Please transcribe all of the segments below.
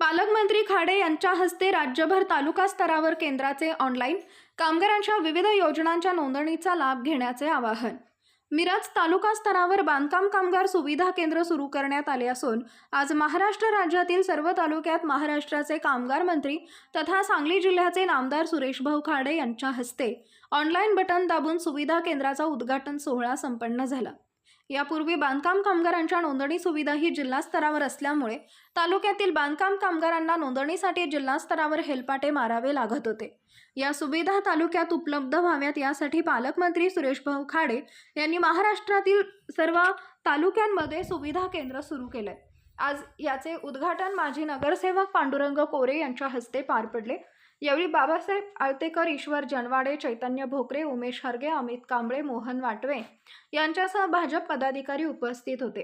पालकमंत्री खाडे यांच्या हस्ते राज्यभर तालुका स्तरावर केंद्राचे ऑनलाईन कामगारांच्या विविध योजनांच्या नोंदणीचा लाभ घेण्याचे आवाहन. मिरज तालुका स्तरावर बांधकाम कामगार सुविधा केंद्र सुरू करण्यात आले असून आज महाराष्ट्र राज्यातील सर्व तालुक्यात महाराष्ट्राचे कामगार मंत्री तथा सांगली जिल्ह्याचे नामदार सुरेशभाऊ खाडे यांच्या हस्ते ऑनलाईन बटन दाबून सुविधा केंद्राचा उद्घाटन सोहळा संपन्न झाला. यापूर्वी बांधकाम कामगारांच्या नोंदणी सुविधा ही जिल्हा स्तरावर असल्यामुळे तालुक्यातील बांधकाम कामगारांना नोंदणीसाठी जिल्हा स्तरावर हेलपाटे मारावे लागत होते. या सुविधा तालुक्यात उपलब्ध व्हाव्यात यासाठी पालकमंत्री सुरेशभाऊ खाडे यांनी महाराष्ट्रातील सर्व तालुक्यांमध्ये सुविधा केंद्र सुरू केलंय. आज याचे उद्घाटन माजी नगरसेवक पांडुरंग कोरे यांच्या हस्ते पार पडले. यावेळी बाबासाहेब आळतेकर ईश्वर जनवाडे चैतन्य भोकरे उमेश हरगे अमित कांबळे मोहन वाटवे यांच्यासह भाजप पदाधिकारी उपस्थित होते.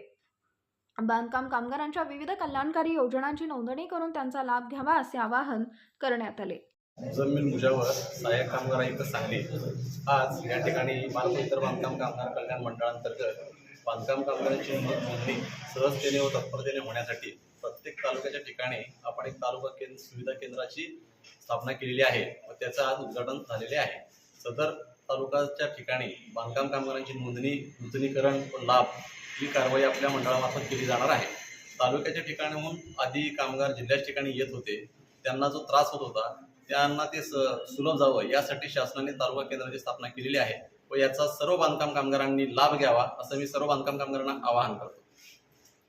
बांधकाम कामगारांच्या विविध कल्याणकारी योजनांची नोंदणी करून त्यांचा लाभ घ्यावा असे आवाहन करण्यात आले. जमीन मुजावर सहाय्यक कामगार आयुक्त सांगली. आज या ठिकाणी महाराष्ट्र इतर बांधकाम कामगार कल्याण मंडळांतर्गत बांधकाम कामगारांची नोंदणी सहजतेने व तत्परतेने होण्यासाठी प्रत्येक तालुक्याच्या ठिकाणी आपण एक तालुका केंद्र सुविधा केंद्राची स्थापना केलेली आहे. व त्याचं आज उद्घाटन झालेले आहे. सदर तालुक्याच्या ठिकाणी बांधकाम कामगारांची नोंदणी नूतनीकरण व लाभ ही कारवाई आपल्या मंडळामार्फत केली जाणार आहे. तालुक्याच्या ठिकाणाहून आधी कामगार जिल्ह्याच्या ठिकाणी येत होते. त्यांना जो त्रास होत होता त्यांना ते स सुलभ जावं यासाठी शासनाने तालुका केंद्राची स्थापना केलेली आहे. व याचा सर्व बांधकाम कामगारांनी लाभ घ्यावा असं मी सर्व बांधकाम कामगारांना आवाहन करतो.